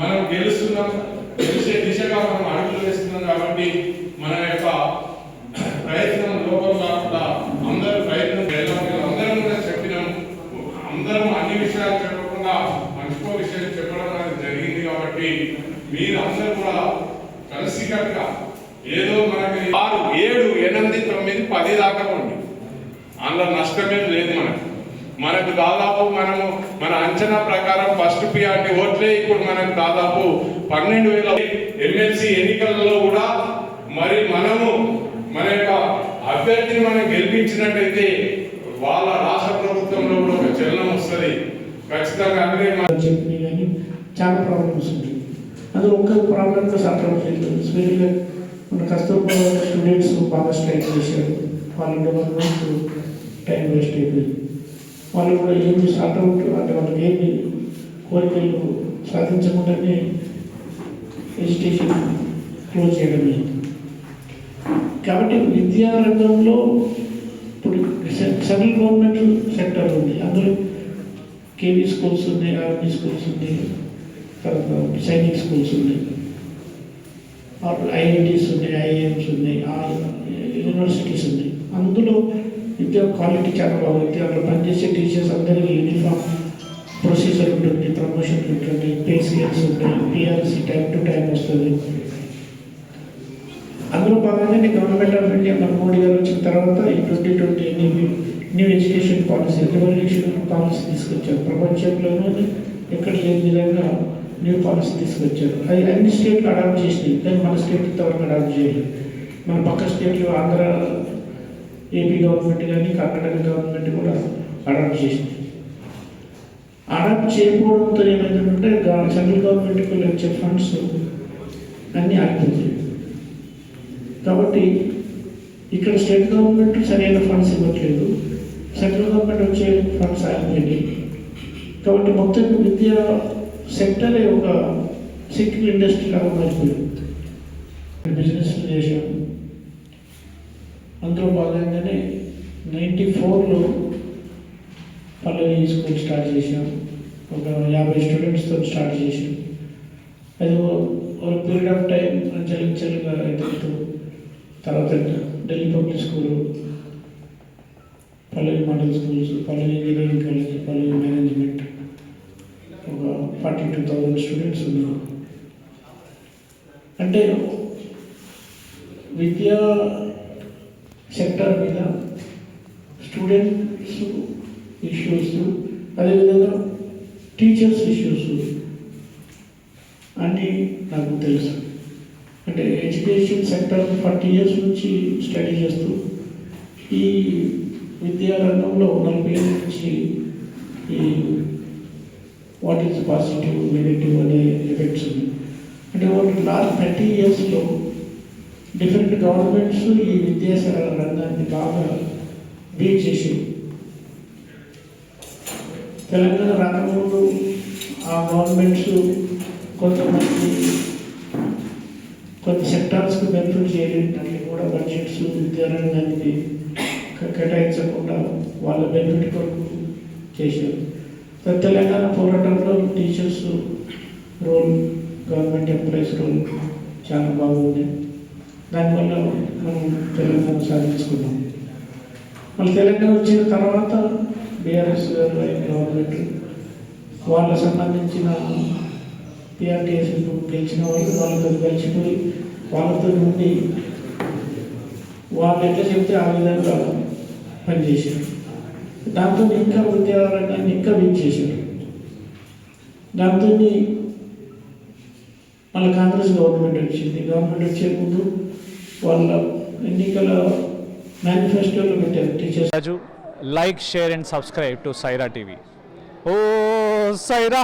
మనం గెలుస్తున్నాం గెలిచే దిశగా మనం అడుగులు వేస్తున్నాం కాబట్టి మన యొక్క ప్రయత్నం లోపల కాకుండా అందరూ ప్రయత్నం చేయాలి. అందరం కూడా చెప్పినాం. అందరం అన్ని విషయాలు చెప్పకుండా మంచిపో విషయాలు చెప్పడం అనేది జరిగింది కాబట్టి మీరు అందరూ కూడా కలిసి కనుక ఏదో మనకి ఆరు ఏడు ఎనిమిది తొమ్మిది పది దాకా ఉంది అందులో నష్టమేం లేదు. మనకు దాదాపు మనము మన అంచనా ప్రకారం ఫస్ట్ పిఆర్టీ ఓట్లే ఇప్పుడు మనకు దాదాపు పన్నెండు వేల ఎమ్మెల్సీ ఎన్నికలలో కూడా మరి మనము మన యొక్క అభ్యర్థిని మనం గెలిపించినట్టయితే వాళ్ళ రాష్ట్ర ప్రభుత్వంలో కూడా ఒక చలనం వస్తుంది. ఖచ్చితంగా అంటే మన చెప్పి కానీ చాలా ప్రాబ్లమ్స్ ఉంటాయి అది ఒక్క ప్రాబ్లంతో సాల్వ్ చేయలేదు స్పెషల్గా మన కస్తూర్బా స్టూడెంట్స్ బాగా స్ట్రైక్ చేశారు. వాళ్ళ డెవలప్మెంట్ టైం వేస్ట్ అయిపోయింది. వాళ్ళు కూడా ఏమి సాల్వ్ అవుట్ అంటే వాళ్ళకి ఏమి కోరికలు సాధించకుండానే ఎడ్యుకేషన్ క్లోజ్ చేయడం కాబట్టి విద్యా రంగంలో ఇప్పుడు సెంట్రల్ గవర్నమెంట్ సెక్టర్ ఉంది. అందులో కేవీ స్కూల్స్ ఉన్నాయి ఆర్మీ స్కూల్స్ ఉన్నాయి తర్వాత సైనిక్ స్కూల్స్ ఉన్నాయి. ఐఐటీస్ ఉన్నాయి ఐఐఎమ్స్ ఉన్నాయి యూనివర్సిటీస్ ఉన్నాయి. అందులో విద్యా క్వాలిటీ చాలా బాగుంది. అక్కడ పనిచేసే టీచర్స్ అందరికీ యూనిఫామ్ ప్రొసీజర్ ఉంటుంది. ప్రమోషన్ ఉంటుంది. పే స్కేల్స్ ఉంటాయి. పిఆర్సీ టైం టు టైం వస్తుంది. అందులో భాగంగానే గవర్నమెంట్ ఆఫ్ ఇండియా మన మోడీ గారు వచ్చిన తర్వాత ఈ twenty twenty new new education policy revolution policy తీసుకొచ్చారు. ప్రపంచంలోనే ఎక్కడ లేని విధంగా న్యూ పాలసీ తీసుకొచ్చారు. అది అన్ని స్టేట్లు అడాప్ట్ చేసినాయి. కానీ మన స్టేట్ త్వరగా అడాప్ట్ చేయలేదు. మన పక్క స్టేట్లు ఆంధ్ర ఏపీ గవర్నమెంట్ కానీ కర్ణాటక గవర్నమెంట్ కూడా అడాప్ట్ చేసింది. అడాప్ట్ చేయకపోవడంతో ఏమైందంటే సెంట్రల్ గవర్నమెంట్కి వచ్చే ఫండ్స్ అన్నీ ఆగిపోతాయి కాబట్టి ఇక్కడ స్టేట్ గవర్నమెంట్ సరైన ఫండ్స్ ఇవ్వట్లేదు. సెంట్రల్ గవర్నమెంట్ వచ్చే ఫండ్స్ ఆగిపోయింది కాబట్టి మొత్తం విద్యా సెక్టరే ఒక సిక్కిల్ ఇండస్ట్రీ లాగా మారిపోయింది. బిజినెస్ చేసాము అందులో భాగంగానే నైంటీ ఫోర్లో పల్లవి స్కూల్ స్టార్ట్ చేసాం ఒక యాభై స్టూడెంట్స్తో స్టార్ట్ చేసాం అది ఒక పీరియడ్ ఆఫ్ టైం అంచెలంచెలుగా ఎదుగుతూ తర్వాత Delhi public school Pallavi model schools Pallavi engineering college Pallavi management. ఒక ఫార్టీ టూ థౌజండ్ స్టూడెంట్స్ ఉన్నారు అంటే విద్యా సెక్టర్ మీద స్టూడెంట్స్ ఇష్యూస్ అదేవిధంగా టీచర్స్ ఇష్యూస్ అన్నీ నాకు తెలుసు. అంటే ఎడ్యుకేషన్ సెక్టర్ ఫార్టీ ఇయర్స్ నుంచి స్టడీ చేస్తూ ఈ విద్యా రంగంలో నలభై ఏళ్ళ నుంచి ఈ వాట్ ఈస్ పాజిటివ్ నెగిటివ్ అనే ఎఫెక్ట్స్ ఉన్నాయి. అంటే వాళ్ళు లాస్ట్ థర్టీ ఇయర్స్లో డిఫరెంట్ గవర్నమెంట్స్ ఈ విద్యాశాల రంగాన్ని బాగా బీట్ చేసి తెలంగాణ రాకముందు ఆ గవర్నమెంట్స్ కొంతమంది కొన్ని సెక్టార్స్కి బెనిఫిట్ చేయడానికి కూడా బడ్జెట్స్ విద్యారంగానికి కేటాయించకుండా వాళ్ళ బెనిఫిట్ కొరకు చేశారు. తెలంగాణ పోరాటంలో teachers role government employees role చాలా బాగుంది. దానివల్ల మనం తెలంగాణ సాధించుకున్నాం. మళ్ళీ తెలంగాణ వచ్చిన తర్వాత బీఆర్ఎస్ గారు అయిన గవర్నమెంట్ వాళ్ళకి సంబంధించిన పిఆర్టీఎస్ గెలిచిన వాళ్ళు వాళ్ళతో కలిసిపోయి వాళ్ళతో ఉండి వాళ్ళు ఎట్లా చెప్తే ఆ విధంగా పనిచేశారు. దాంతో ఇంకా విద్యారంగాన్ని ఇంకా వీక్ దాంతో మళ్ళీ కాంగ్రెస్ గవర్నమెంట్ వచ్చింది. గవర్నమెంట్ వచ్చే ముందు వాళ్ళ ఎన్నికల మేనిఫెస్టోలో పెట్టారు teachers like share and subscribe to Saira TV oh Sye Raa